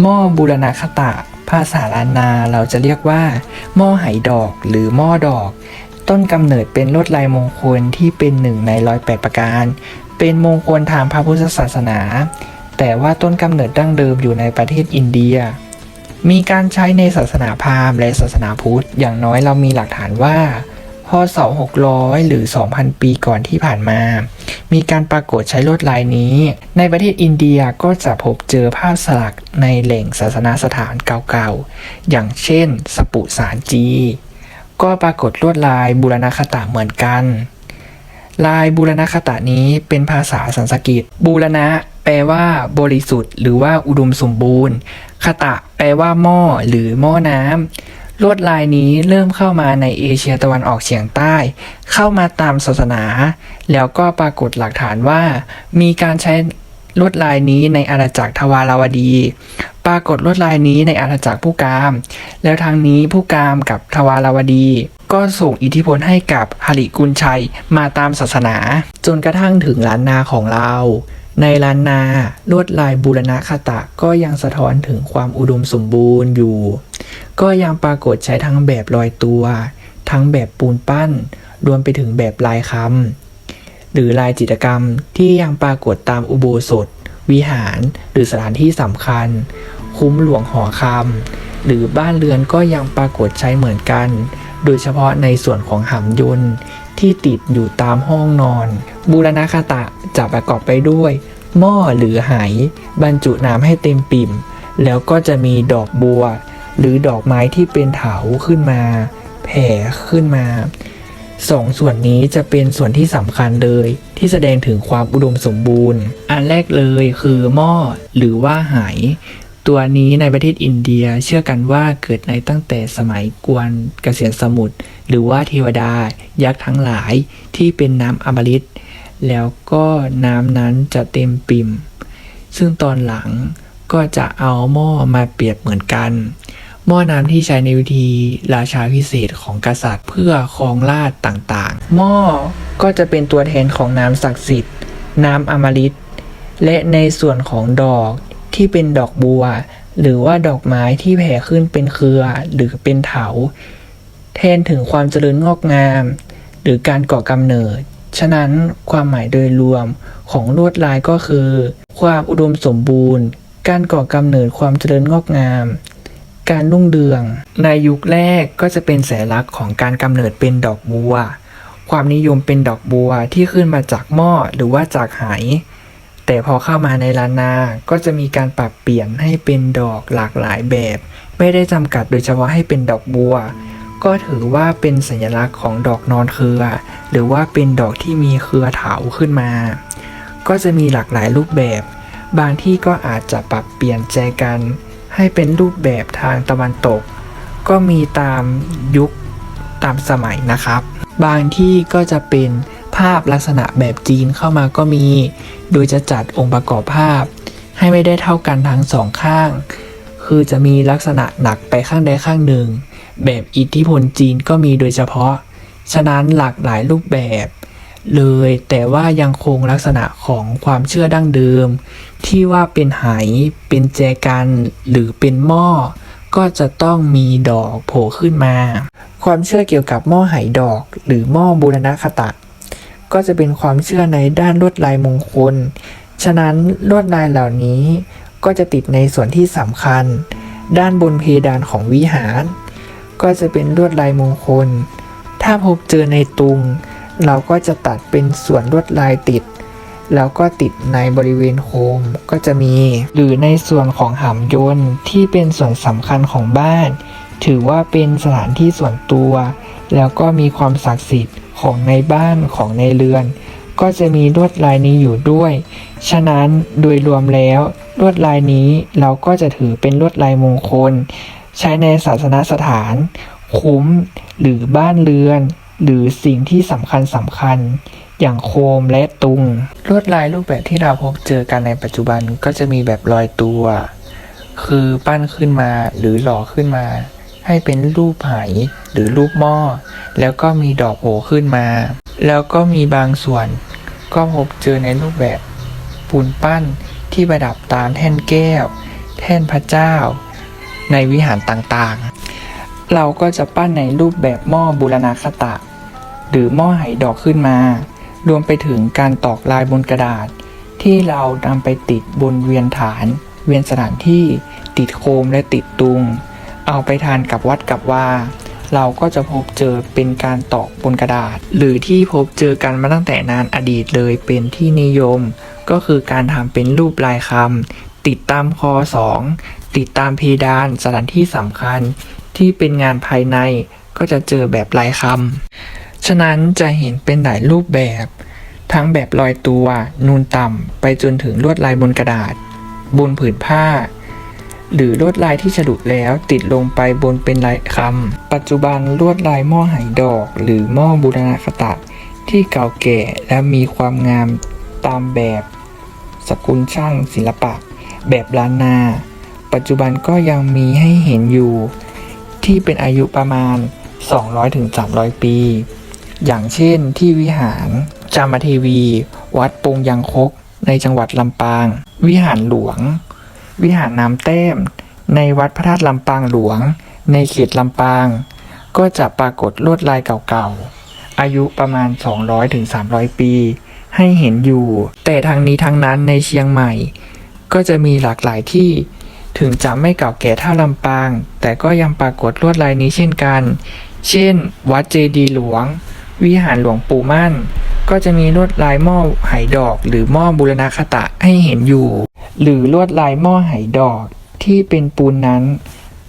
หม้อบูรณคตะ ภาษาล้านนาเราจะเรียกว่า หม้อไหดอกหรือหม้อดอก ต้นกำเนิดเป็นลวดลายมงคลที่เป็นหนึ่งในร้อยแปดประการ เป็นมงคลทางพระพุทธศาสนา แต่ว่าต้นกำเนิดดั้งเดิมอยู่ในประเทศอินเดีย มีการใช้ในศาสนาพราหมณ์และศาสนาพุทธ อย่างน้อยเรามีหลักฐานว่าพศ 600 หรือ 2,000 ปีก่อนที่ผ่านมา มีการปรากฏใช้ลวดลายนี้ ในประเทศอินเดียก็จะพบเจอภาพสลักในแหล่งศาสนาสถานเก่าๆ อย่างเช่น สปุสารจี ก็ปรากฏลวดลายบูรณคตะเหมือนกัน ลายบูรณคตะนี้เป็นภาษาสันสกฤตบูรณะแปลว่าบริสุทธิ์ หรือว่าอุดมสมบูรณ์คตะ แปลว่าหม้อหรือหม้อน้ำ ลวดลายนี้เริ่มเข้ามาในเอเชียตะวันออกเฉียงใต้ เข้ามาตามศาสนา แล้วก็ปรากฏหลักฐานว่า มีการใช้ลวดลายนี้ในอาณาจักรทวาราวดี ปรากฏลวดลายนี้ในอาณาจักรผู้กาม แล้วทางนี้ผู้กามกับทวาราวดี ก็ส่งอิทธิพลให้กับหริกุลชัยมาตามศาสนา จนกระทั่งถึงล้านนาของเรา ในล้านนา ลวดลายบูรณคตะก็ยังสะท้อนถึงความอุดมสมบูรณ์อยู่ ก็ยังปรากฏใช้ทั้งแบบลอยตัว ทั้งแบบปูนปั้น รวมไปถึงแบบลายคำหรือลายจิตรกรรมที่ยังปรากฏตามอุโบสถ วิหาร หรือสถานที่สำคัญ คุ้มหลวงหอคำหรือบ้านเรือนก็ยังปรากฏใช้เหมือนกัน โดยเฉพาะในส่วนของหำยนต์ ที่ติดอยู่ตามห้องนอน บูรณคตะจะประกอบไปด้วย หม้อหรือไหบรรจุน้ำให้เต็มปิ่ม แล้วก็จะมีดอกบัว หรือดอกไม้ที่เป็นเถาขึ้นมา แผ่ขึ้นมาสองส่วนนี้จะเป็นส่วนที่สำคัญเลย ที่แสดงถึงความอุดมสมบูรณ์ อันแรกเลยคือหม้อหรือว่าไห ตัวนี้ในประเทศอินเดียเชื่อกันว่าเกิดในตั้งแต่สมัยกวนเกษียณสมุทรหรือว่าเทวดา ยักษ์ทั้งหลายที่เป็นน้ำอมฤตแล้วก็น้ำนั้นจะเต็มปิ่ม ซึ่งตอนหลังก็จะเอาหม้อมาเปรียบเหมือนกัน หม้อน้ำที่ใช้ในวิธีราชาพิเศษของกษัตริย์เพื่อครองราชต่างๆ หม้อก็จะเป็นตัวแทนของน้ำศักดิ์สิทธิ์ น้ำอมฤตและในส่วนของดอก ที่เป็นดอกบัว หรือว่าดอกไม้ที่แผ่ขึ้นเป็นเครือหรือเป็นเถา แทนถึงความเจริญงอกงาม หรือการก่อกำเนิด ฉะนั้นความหมายโดยรวมของลวดลายก็คือ ความอุดมสมบูรณ์ การก่อกำเนิดความเจริญงอกงาม การรุ่งเรือง ในยุคแรกก็จะเป็นสัญลักษณ์ของการกำเนิดเป็นดอกบัว ความนิยมเป็นดอกบัวที่ขึ้นมาจากหม้อหรือว่าจากไห แต่พอเข้ามาในล้านนาก็จะมีการปรับเปลี่ยนให้เป็นดอกหลากหลายแบบ ไม่ได้จำกัดโดยเฉพาะให้เป็นดอกบัว ก็ถือว่าเป็นสัญลักษณ์ของดอกนอนเครือ หรือว่าเป็นดอกที่มีเครือเถาขึ้นมา ก็จะมีหลากหลายรูปแบบ บางที่ก็อาจจะปรับเปลี่ยนใจกัน ให้เป็นรูปแบบทางตะวันตก ก็มีตามยุคตามสมัยนะครับ บางที่ก็จะเป็น ภาพลักษณะแบบจีนเข้ามาก็มี โดยจะจัดองค์ประกอบภาพ ให้ไม่ได้เท่ากันทั้งสองข้าง คือจะมีลักษณะหนักไปข้างใดข้างหนึ่ง แบบอิทธิพลจีนก็มีโดยเฉพาะ ฉะนั้นหลากหลายรูปแบบ เลยแต่ว่ายังคงลักษณะของความเชื่อดั้งเดิม ที่ว่าเป็นไหเป็นแจกันหรือเป็นหม้อก็จะต้องมีดอกโผล่ขึ้นมา ความเชื่อเกี่ยวกับหม้อไหดอก หรือหม้อบูรณคตะ ก็จะเป็นความเชื่อในด้านลวดลายมงคล ฉะนั้นลวดลายเหล่านี้ก็จะติดในส่วนที่สำคัญ ด้านบนเพดานของวิหาร ก็จะเป็นลวดลายมงคล ถ้าพบเจอในตุง เราก็จะตัดเป็นส่วนลวดลายติด แล้วก็ติดในบริเวณโคมก็จะมี หรือในส่วนของหำยนต์ที่เป็นส่วนสำคัญของบ้าน ถือว่าเป็นสถานที่ส่วนตัว แล้วก็มีความศักดิ์สิทธิ์ ของในบ้านของในเรือน ก็จะมีลวดลายนี้อยู่ด้วย ฉะนั้นโดยรวมแล้วลวดลายนี้เราก็จะถือเป็นลวดลายมงคล ใช้ในศาสนสถาน คุ้มหรือบ้านเรือน หรือสิ่งที่สำคัญสำคัญ อย่างโคมและตุง ลวดลายรูปแบบที่เราพบเจอกันในปัจจุบันก็จะมีแบบลอยตัว คือปั้นขึ้นมาหรือหล่อขึ้นมา ให้เป็นรูปไหหรือรูปหม้อ แล้วก็มีดอกโผล่ขึ้นมา แล้วก็มีบางส่วน ก็พบเจอในรูปแบบ ปูนปั้นที่ประดับตามแท่นแก้ว แท่นพระเจ้า ในวิหารต่างๆ เราก็จะปั้นในรูปแบบหม้อบูรณาคตะ หรือหม้อไหดอกขึ้นมา รวมไปถึงการตอกลายบนกระดาษ ที่เรานำไปติดบนเวียนฐาน เวียนสถานที่ติดโคมและติดตุง เอาไปทานกับวัดกับว่าเราก็จะพบเจอเป็นการตอกบนกระดาษ หรือที่พบเจอกันมาตั้งแต่นานอดีตเลยเป็นที่นิยม ก็คือการทำเป็นรูปลายคำติดตามคอสองติดตามเพดานสถานที่สำคัญ ที่เป็นงานภายในก็จะเจอแบบลายคำฉะนั้นจะเห็นเป็นหลายรูปแบบ ทั้งแบบลอยตัว นูนต่ำไปจนถึงลวดลายบนกระดาษ บนผืนผ้า หรือลวดลายที่ฉลุแล้วติดลงไปบนเป็นลายคำปัจจุบันลวดลายหม้อไหดอก หรือหม้อบูรณาคตะที่เก่าแก่และมีความงามตามแบบ สกุลช่างศิลปะ แบบล้านนา ปัจจุบันก็ยังมีให้เห็นอยู่ ที่เป็นอายุประมาณ 200-300 ปี อย่างเช่นที่วิหาร จามเทวี วัดปงยังคก ในจังหวัดลำปาง วิหารหลวง วิหารน้ำแต้ม ในวัดพระธาตุลำปางหลวง ในเขตลำปาง ก็จะปรากฏลวดลายเก่าๆ อายุประมาณ 200-300 ปี ให้เห็นอยู่ แต่ทางนี้ทางนั้นในเชียงใหม่ ก็จะมีหลากหลายที่ถึงจะไม่เก่าแก่เท่าลำปาง แต่ก็ยังปรากฏลวดลายนี้เช่นกัน เช่น วัดเจดีหลวง วิหารหลวงปู่มั่น ก็จะมีลวดลายหม้อไหดอกหรือหม้อบูรณาคตะให้เห็นอยู่ หรือลวดลายหม้อไหดอก ที่เป็นปูนนั้น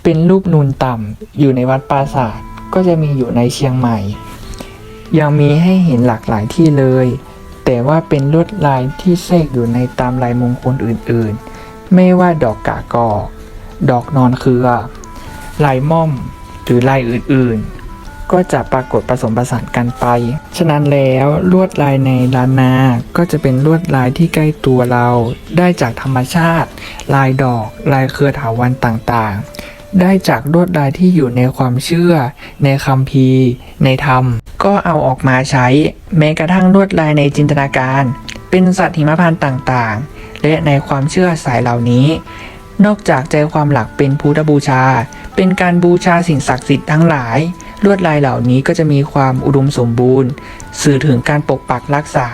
เป็นรูปนูนต่ำอยู่ในวัดปราสาทก็จะมีอยู่ในเชียงใหม่ ยังมีให้เห็นหลากหลายที่เลย แต่ว่าเป็นลวดลายที่แทรกอยู่ในตามลายมงคลอื่นๆ ไม่ว่าดอกกากอก ดอกนอนเครือลายม่อมหรือลายอื่นๆ ก็จะปรากฏผสมผสานกันไป ฉะนั้นแล้วลวดลายในล้านนา ก็จะเป็นลวดลายที่ใกล้ตัวเรา ได้จากธรรมชาติ ลายดอก ลายเครือถาวันต่างๆ ได้จากลวดลายที่อยู่ในความเชื่อ ในคำพีในธรรม ก็เอาออกมาใช้ แม้กระทั่งลวดลายในจินตนาการ เป็นสัตว์หิมพานต์ต่างๆ และในความเชื่อสายเหล่านี้นอกจากใจความหลักเป็นพุทธบูชา เป็นการบูชาสิ่งศักดิ์สิทธิ์ทั้งหลาย ลวดลายเหล่านี้ก็จะมีความอุดมสมบูรณ์ สื่อถึงการปกปักรักษา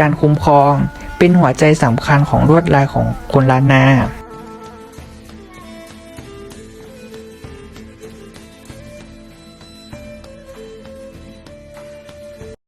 การคุ้มครอง เป็นหัวใจสำคัญของลวดลายของคนล้านนา